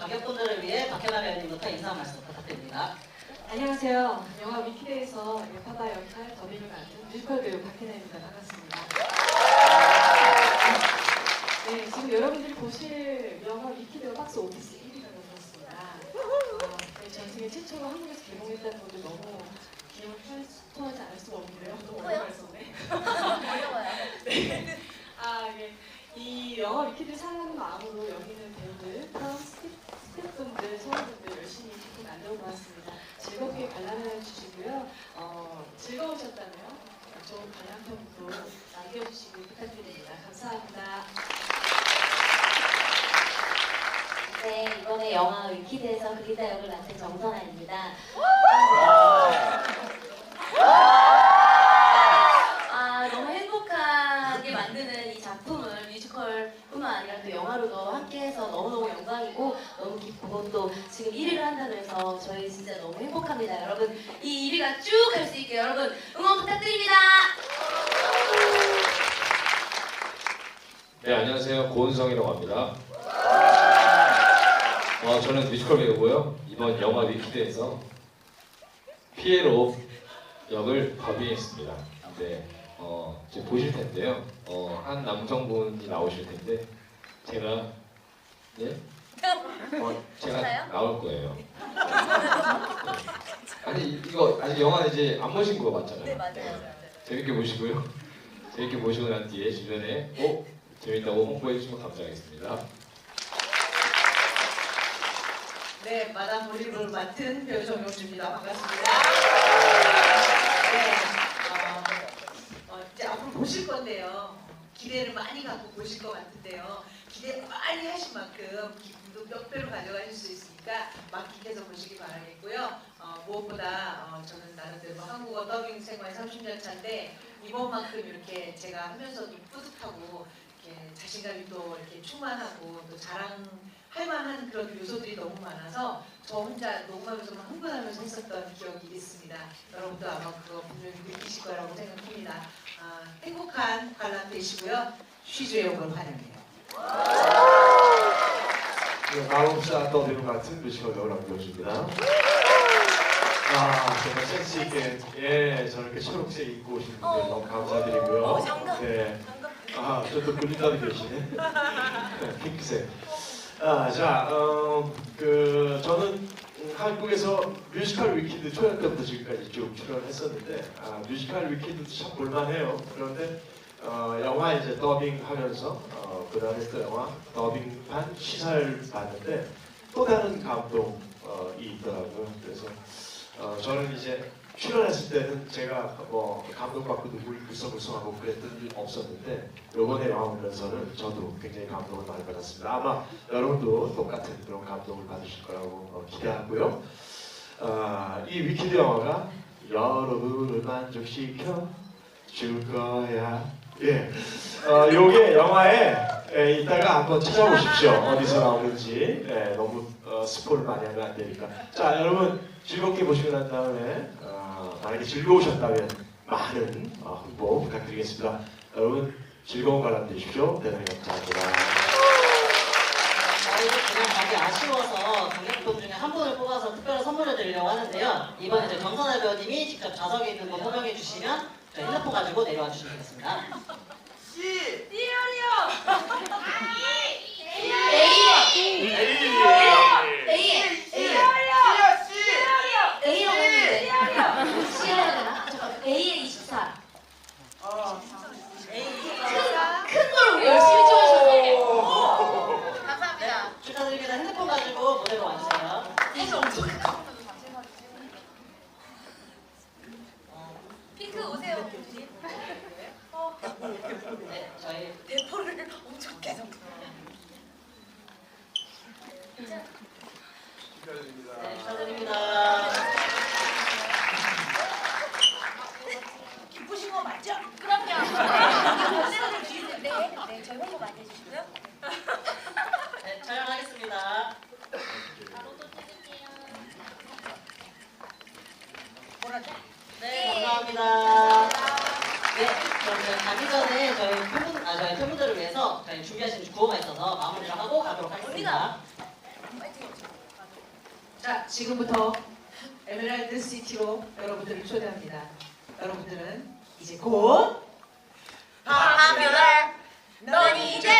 가격분들을 위해 박현아 배우님부터 인사 말씀 부탁드립니다. 안녕하세요. 영화 위키드에서 바다 역할 더빙을 맡은 뮤지컬 배우 박혜나입니다. 반갑습니다. 네, 지금 여러분들이 보실 영화 위키드가 박스 오피스 1위라고 들었습니다. 어, 아, 전 세계 최초로 한국에서 개봉했다는 것도 너무 기념을 토하지 않을 수가 없는데요. 너무 어려워요. 어려워요. 네. 아, 예. 이 영화 위키드 사랑하는 마음으로 여기는 보았습니다. 즐겁게 관람해 주시고요. 어, 즐거우셨다면 좋은 관람평도 남겨주시길 부탁드립니다. 감사합니다. 네, 이번에 영화 위키드에서 그리다 역을 맡은 정선아입니다. 아, 너무 행복하게 만드는 이 작품을 뮤지컬뿐만 아니라 또 영화로도 함께해서 너무너무 영광이고 너무 기쁘고 또 지금 1위를 한다고 해서 저희 진짜 너무 행복합니다. 여러분, 이 1위가 쭉 갈 수 있게 여러분 응원 부탁드립니다. 네, 안녕하세요. 고은성이라고 합니다. 어, 저는 뮤지컬 배우고요. 이번 영화 위키드에서 피에로 역을 더빙했습니다. 네, 어, 지금 보실 텐데요. 어, 한 남성분이 나오실 텐데 제가 네? 어, 제가? 나올 거예요. 아니 이거 아직 영화 이제 안 보신 거 맞잖아요. 네, 맞아요. 재밌게 보시고요. 재밌게 보시고 난 뒤에 주변에 꼭 재밌다고 홍보해 주시면 감사하겠습니다. 네, 마담 올리브를 맡은 배우 정용주입니다. 반갑습니다. 네, 어, 어, 이제 앞으로 보실 건데요. 기대를 많이 갖고 보실 것 같은데요. 기대 많이 하신 만큼 기분도 몇 배로 가져가실 수 있으니까 만끽해서 보시기 바라겠고요. 어, 무엇보다 어, 저는 나름대로 한국어 더빙 생활 30년 차인데 이번만큼 이렇게 제가 하면서도 뿌듯하고 이렇게 자신감이 또 이렇게 충만하고 또 자랑할 만한 그런 요소들이 너무 많아서 저 혼자 녹음하면서 막 흥분하면서 했었던 기억이 있습니다. 여러분도 아마 그거 분명히 느끼실 거라고 생각합니다. 아, 행복한 관람 되시고요. 쉬주의 오을 환영해요. 네, 마법사 더빙을 맡은 뮤지컬 배우 남교주입니다. 아, 정말 센스 있게, 예, 저렇게 초록색 입고 오신 분들 너무 감사드리고요. 어, 장갑. 네. 아, 저또 군인답이 계시네. 네, 핑크색. 아, 자, 어, 그, 저는 음, 한국에서 뮤지컬 위키드 초연 때부터 지금까지 쭉 출연했었는데, 아, 뮤지컬 위키드도 참 볼만해요. 그런데, 어, 영화 이제 더빙 하면서, 어, 그 다음에 또 영화 더빙판 시사를 봤는데, 또 다른 감동이 있더라고요. 그래서, 어, 저는 이제 출연했을 때는 제가 뭐 눈물이 불성불성하고 그랬던 일 없었는데 이번에 영화 보면서는 저도 굉장히 감동을 많이 받았습니다. 아마 여러분도 똑같은 그런 감동을 받으실 거라고 어, 기대하고요. 아, 이 위키드 영화가 여러분을 만족시켜 줄 거야. 예. 어, 요게 영화에 예, 이따가 한번 찾아보십시오. 어디서 나오는지. 예, 너무 어, 스포를 많이 하면 안 되니까. 자, 여러분 즐겁게 보시고 난 다음에 어, 만약에 즐거우셨다면 많은 어, 홍보 부탁드리겠습니다. 여러분 즐거운 관람 되십시오. 대단히 감사합니다. 저희도 그냥 가기 아쉬워서 관객분 중에 한 분을 뽑아서 특별한 선물을 드리려고 하는데요. 이번에 이제 정선아 배우님이 직접 좌석에 있는 분 호명해 주시면 저희 핸드폰 가지고 내려와 주시면 되겠습니다. A에 A라고 했는데 C해야 되나? 잠깐 A에 24. 큰 걸 우리 열심히 찍으셔서 감사합니다. 축하드립니다. 핸드폰 가지고 무대로 와주세요. 사실 엄청 핑크 오세요. 네, 저희 대포를 엄청 계속. 네, 축하드립니다. 기쁘신 거 맞죠? 그럼요. 언제나 주실 텐데. 네, 저희 홍보 많이 해주시고요. 네, 촬영하겠습니다. 바로 또 찍을게요. 네, 감사합니다. 네, 그러면 가기 전에 저희 팬분, 아, 저희 팬분들을 위해서 저희 준비하신 구호가 있어서 마무리를 하고 가도록 하겠습니다. 자, 지금부터 에메랄드 시티로 여러분들을 초대합니다. 여러분들은 이제 곧 밤하늘에 넌 이제 곧